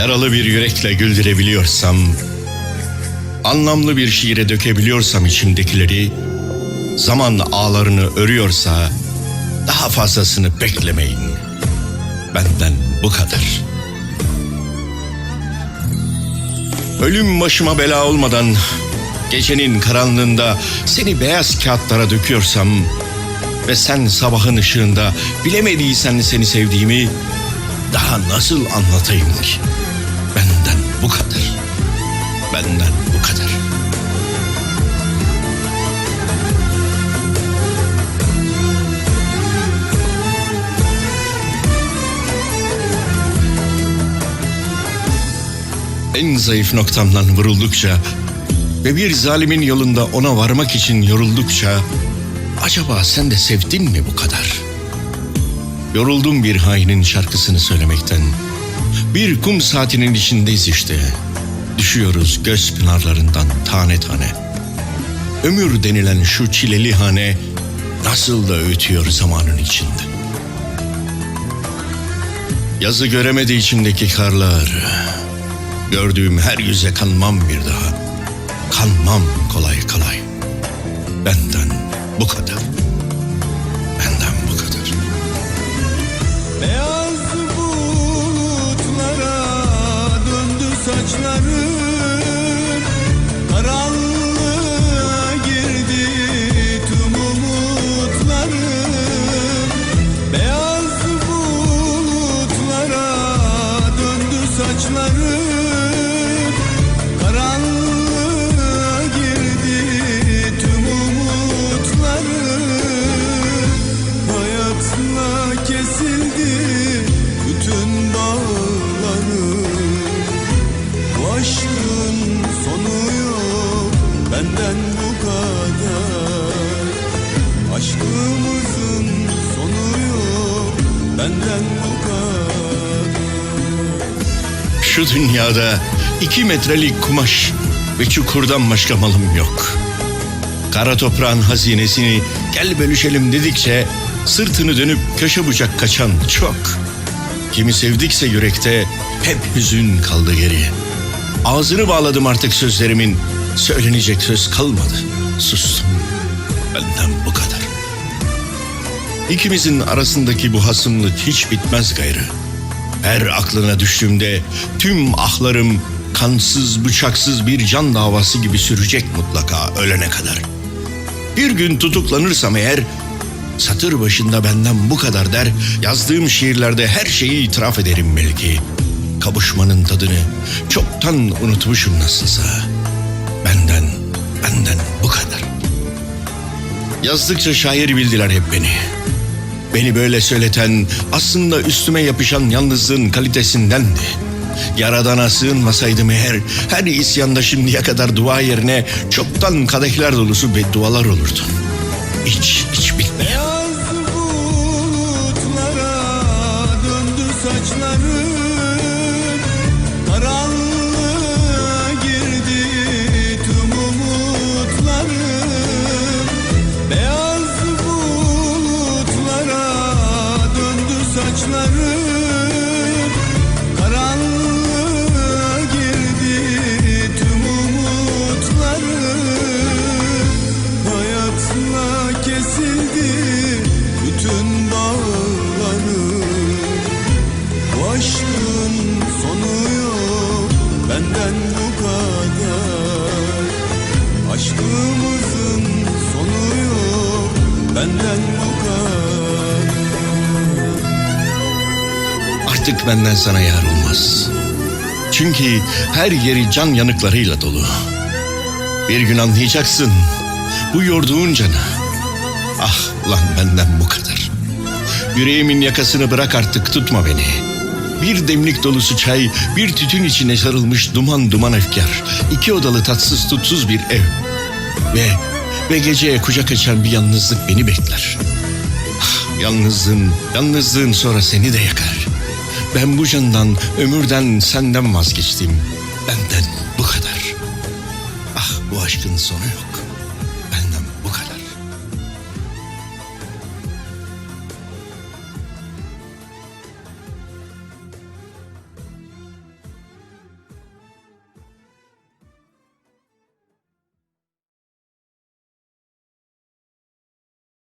Yaralı bir yürekle güldürebiliyorsam, anlamlı bir şiire dökebiliyorsam içimdekileri, zaman ağlarını örüyorsa daha fazlasını beklemeyin. Benden bu kadar. Ölüm başıma bela olmadan gecenin karanlığında seni beyaz kağıtlara döküyorsam ve sen sabahın ışığında bilemediysen seni sevdiğimi daha nasıl anlatayım ki? Bu kadar. Benden bu kadar. En zayıf noktamdan vuruldukça ve bir zalimin yolunda ona varmak için yoruldukça acaba sen de sevdin mi bu kadar? Yoruldum bir hainin şarkısını söylemekten. Bir kum saatinin içindeyiz işte. Düşüyoruz göz pınarlarından tane tane. Ömür denilen şu çileli hane nasıl da ötüyor zamanın içinde. Yazı göremedi içimdeki karlar. Gördüğüm her yüze kanmam bir daha. Kanmam kolay kolay. Benden bu kadar. Kesildi bütün bağlarım Bu aşkın sonu yok benden bu kadar. Aşkımızın sonu yok benden bu kadar. Şu dünyada iki metrelik kumaş ve çukurdan başka malım yok. Kara toprağın hazinesini gel bölüşelim dedikçe sırtını dönüp köşe bucak kaçan çok. Kimi sevdikse yürekte hep hüzün kaldı geriye. Ağzını bağladım artık sözlerimin. Söylenecek söz kalmadı. Sustum. Benden bu kadar. İkimizin arasındaki bu hasımlık hiç bitmez gayrı. Her aklına düştüğümde tüm ahlarım kansız bıçaksız bir can davası gibi sürecek mutlaka ölene kadar. Bir gün tutuklanırsam eğer satır başında benden bu kadar der yazdığım şiirlerde her şeyi itiraf ederim belki. Kavuşmanın tadını çoktan unutmuşum nasılsa. Benden, benden bu kadar. Yazdıkça şair bildiler hep beni. Beni böyle söyleten aslında üstüme yapışan yalnızlığın kalitesindendi. Yaradana sığınmasaydım eğer her isyanda şimdiye kadar dua yerine çoktan kadehler dolusu beddualar olurdu. Hiç, hiç bitmeyen. Döndü benden bu kadar Aşkımızın sonu yok benden bu kadar Artık benden sana yar olmaz. Çünkü her yeri can yanıklarıyla dolu. Bir gün anlayacaksın. Bu yorduğun canı. Ah lan benden bu kadar. Yüreğimin yakasını bırak artık tutma beni. Bir demlik dolusu çay, bir tütün içine sarılmış duman duman efkar. iki odalı tatsız tutsuz bir ev. Ve ve geceye kucak açan bir yalnızlık beni bekler. Ah, Yalnızlığın, yalnızlığın sonra seni de yakar. Ben bu candan, ömürden, senden vazgeçtim. Benden bu kadar. Ah bu aşkın sonu yok.